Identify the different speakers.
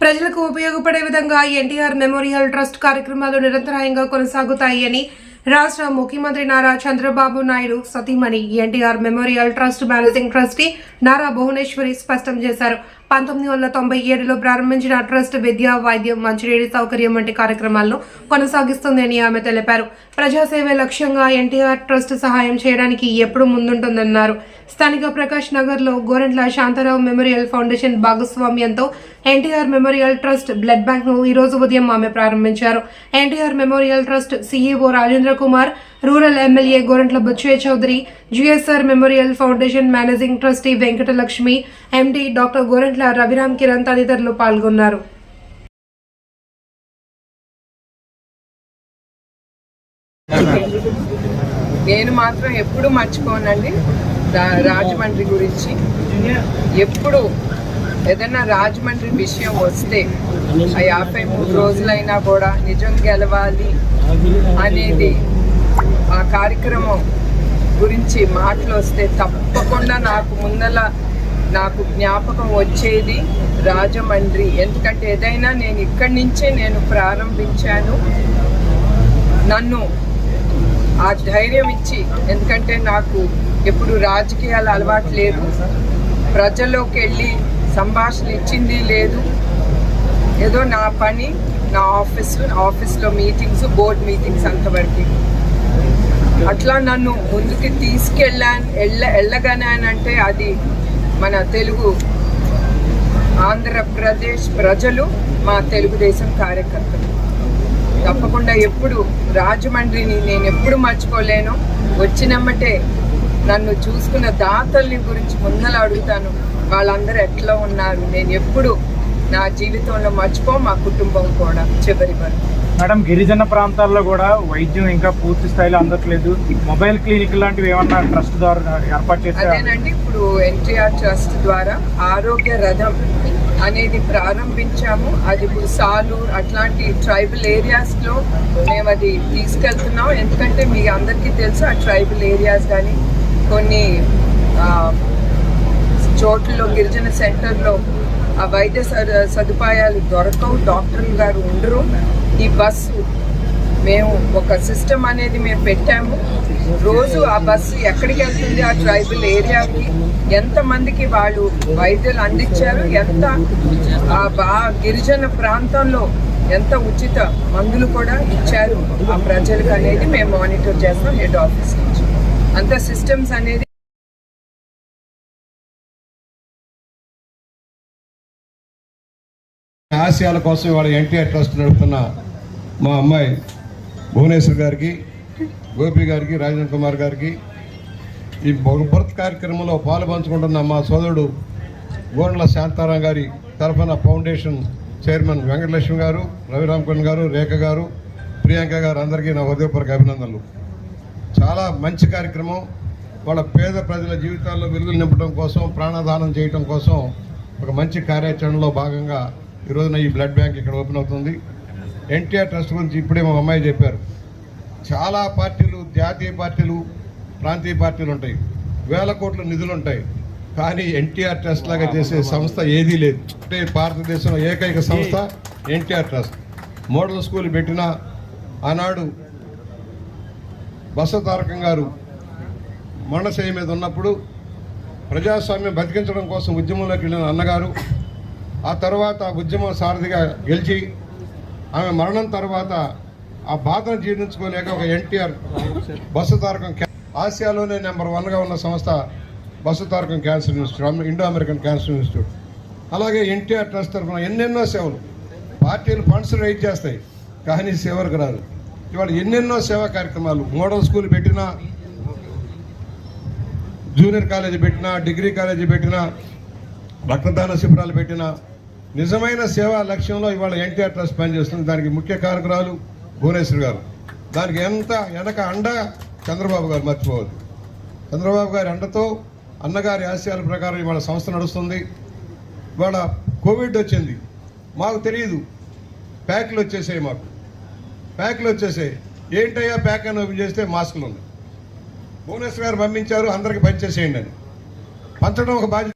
Speaker 1: ప్రజలకు ఉపయోగపడే విధంగా ఎన్టీఆర్ మెమోరియల్ ట్రస్ట్ కార్యక్రమాలు నిరంతరాయంగా కొనసాగుతాయని రాష్ట్ర ముఖ్యమంత్రి నారా చంద్రబాబు నాయుడు సతీమణి NTR memorial trust managing trustee Nara Bhuvaneswari స్పష్టం చేశారు. పంతొమ్మిది వందల తొంభై ఏడులో ప్రారంభించిన ట్రస్ట్ విద్య వైద్యం మంచినీటి సౌకర్యం వంటి కార్యక్రమాలను కొనసాగిస్తుందని ఆమె తెలిపారు. ప్రజాసేవే లక్ష్యంగా ఎన్టీఆర్ ట్రస్ట్ సహాయం చేయడానికి ఎప్పుడు ముందుంటుందన్నారు. స్థానిక ప్రకాష్ నగర్లో గోరెంట్ల శాంతారావు మెమోరియల్ ఫౌండేషన్ భాగస్వామ్యంతో ఎన్టీఆర్ మెమోరియల్ ట్రస్ట్ బ్లడ్ బ్యాంక్ను ఈరోజు ఉదయం ఆమె ప్రారంభించారు. NTR memorial trust CEO Rajendra Kumar rural MLA Gorantla Butchaiah Chowdary GSR memorial foundation managing trustee Venkatalakshmi MD doctor Gorantla Raviram Kiran తదితరులు పాల్గొన్నారు.
Speaker 2: నేను మాత్రం ఎప్పుడు మర్చిపోనండి రా- రాజమండ్రి గురించి. ఎప్పుడు ఏదైనా రాజమండ్రి విషయం వస్తే ఆ యాభై మూడు రోజులైనా కూడా నిజం గెలవాలి అనేది ఆ కార్యక్రమం గురించి మాటలు వస్తే తప్పకుండా నాకు ముందల నాకు జ్ఞాపకం వచ్చేది రాజమండ్రి. ఎందుకంటే ఏదైనా నేను ఇక్కడి నుంచే నేను ప్రారంభించాను. నన్ను ఆ ధైర్యం ఇచ్చి ఎందుకంటే నాకు ఎప్పుడు రాజకీయాలు అలవాటు లేదు. ప్రజల్లోకి వెళ్ళి సంభాషణ ఇచ్చింది లేదు. ఏదో నా పని నా ఆఫీస్ ఆఫీస్లో మీటింగ్స్ బోర్డ్ మీటింగ్స్ అంతవరకు. అట్లా నన్ను ముందుకి తీసుకెళ్ళాను వెళ్ళ అంటే అది మన తెలుగు ఆంధ్రప్రదేశ్ ప్రజలు మా తెలుగుదేశం కార్యకర్తలు. తప్పకుండా ఎప్పుడు రాజమండ్రిని నేను ఎప్పుడు మర్చిపోలేను. వచ్చినమ్మటే నన్ను చూసుకున్న దాతల్ని గురించి ముందల అడుగుతాను. వాళ్ళందరూ ఎట్లా ఉన్నారు? నేను ఎప్పుడు నా జీవితంలో మర్చిపో మా కుటుంబం కూడా చివరి వరకు.
Speaker 3: మేడం గిరిజన ప్రాంతాల్లో కూడా వైద్యం ఇంకా పూర్తి స్థాయిలో అందట్లేదు. మొబైల్ క్లినిక్ లాంటివి ఏమన్నా ట్రస్ట్ ద్వారా ఏర్పాటు చేస్తే
Speaker 2: అదేనండి ఇప్పుడు ఎన్టీఆర్ ట్రస్ట్ ద్వారా ఆరోగ్య రథం అనేది ప్రారంభించాము. అది ఇప్పుడు సాలూర్ అట్లాంటి ట్రైబల్ ఏరియాస్లో మేము అది తీసుకెళ్తున్నాం. ఎందుకంటే మీ అందరికీ తెలుసు ఆ ట్రైబల్ ఏరియాస్ కానీ కొన్ని చోట్లలో గిరిజన సెంటర్లో ఆ వైద్య సదుపాయాలు దొరకవు. డాక్టర్లు గారు ఉండరు. ఈ బస్సు. మేము ఒక సిస్టమ్ అనేది మేము పెట్టాము. రోజు ఆ బస్సు ఎక్కడికి వెళ్తుంది? ఆ ట్రైబల్ ఏరియాకి ఎంతమందికి వాళ్ళు వైద్యులు అందించారు? ఎంత ఆ బా గిరిజన ప్రాంతంలో ఎంత ఉచిత మందులు కూడా ఇచ్చారు? ఆ ప్రజలకు అనేది మేము మానిటర్ చేస్తాం హెడ్ ఆఫీస్ నుంచి. అంత సిస్టమ్స్ అనేది
Speaker 4: ఆశయాల కోసం ఇవాళ ఎన్టీఆర్ ట్రస్ట్ నడుపుతున్న మా అమ్మాయి భువనేశ్వర్ గారికి గోపి గారికి రాజేంద్ర కుమార్ గారికి ఈ భరత్ కార్యక్రమంలో పాల్పంచుకుంటున్న మా సోదరుడు గోండ్ల శాంతారాం గారి తరఫున ఫౌండేషన్ చైర్మన్ వెంకటలక్ష్మి గారు రవిరామకరణ్ గారు రేఖ గారు ప్రియాంక గారు అందరికీ నా హృదయపూర్వక అభినందనలు. చాలా మంచి కార్యక్రమం. వాళ్ళ పేద ప్రజల జీవితాల్లో వెలుగులు నింపడం కోసం ప్రాణదానం చేయడం కోసం ఒక మంచి కార్యాచరణలో భాగంగా ఈ రోజున ఈ బ్లడ్ బ్యాంక్ ఇక్కడ ఓపెన్ అవుతుంది. ఎన్టీఆర్ ట్రస్ట్ గురించి ఇప్పుడే మా అమ్మాయి చెప్పారు. చాలా పార్టీలు జాతీయ పార్టీలు ప్రాంతీయ పార్టీలు ఉంటాయి. వేల కోట్ల నిధులు ఉంటాయి. కానీ ఎన్టీఆర్ ట్రస్ట్ లాగా చేసే సంస్థ ఏదీ లేదు. అంటే భారతదేశంలో ఏకైక సంస్థ ఎన్టీఆర్ ట్రస్ట్. మోడల్ స్కూల్ పెట్టిన ఆనాడు బసతారకం గారు మరణశయ మీద ఉన్నప్పుడు ప్రజాస్వామ్యం బతికించడం కోసం ఉద్యమంలోకి వెళ్ళిన అన్నగారు ఆ తర్వాత ఉద్యమం సారథిగా గెలిచి ఆమె మరణం తర్వాత ఆ బాధను జీర్ణించుకోలేక ఒక ఎన్టీఆర్ బస్సు తారకం ఆసియాలోనే నెంబర్ వన్గా ఉన్న సంస్థ Basava Tarakam cancer institute Indo American cancer institute. అలాగే ఎన్టీఆర్ ట్రస్ట్ తరఫున ఎన్నెన్నో సేవలు. పార్టీలు ఫండ్స్ రైట్ చేస్తాయి కానీ సేవలకు రాదు. ఇవాళ ఎన్నెన్నో సేవా కార్యక్రమాలు మోడల్ స్కూల్ పెట్టినా జూనియర్ కాలేజీ పెట్టినా డిగ్రీ కాలేజీ పెట్టినా రక్తదాన శిబిరాలు పెట్టినా నిజమైన సేవా లక్ష్యంలో ఇవాళ ఎన్టీఆర్ ట్రస్ట్ పనిచేస్తుంది. దానికి ముఖ్య కారకురాలు భువనేశ్వర్ గారు. దానికి ఎంత వెనక అండ చంద్రబాబు గారు మర్చిపోవద్దు. చంద్రబాబు గారి అండతో అన్నగారి ఆశయాల ప్రకారం ఇవాళ సంస్థ నడుస్తుంది. ఇవాళ కోవిడ్ వచ్చింది. మాకు తెలియదు ప్యాక్లు వచ్చేసాయి మాకు. ప్యాక్లు వచ్చేసాయి. ఏంటయ్యా ప్యాక్ అని ఓపెన్ చేస్తే మాస్కులు ఉన్నాయి. భువనేశ్వర్ గారు పంపించారు. అందరికి పనిచేసేయండి అని. పంచడం ఒక బాధ్యత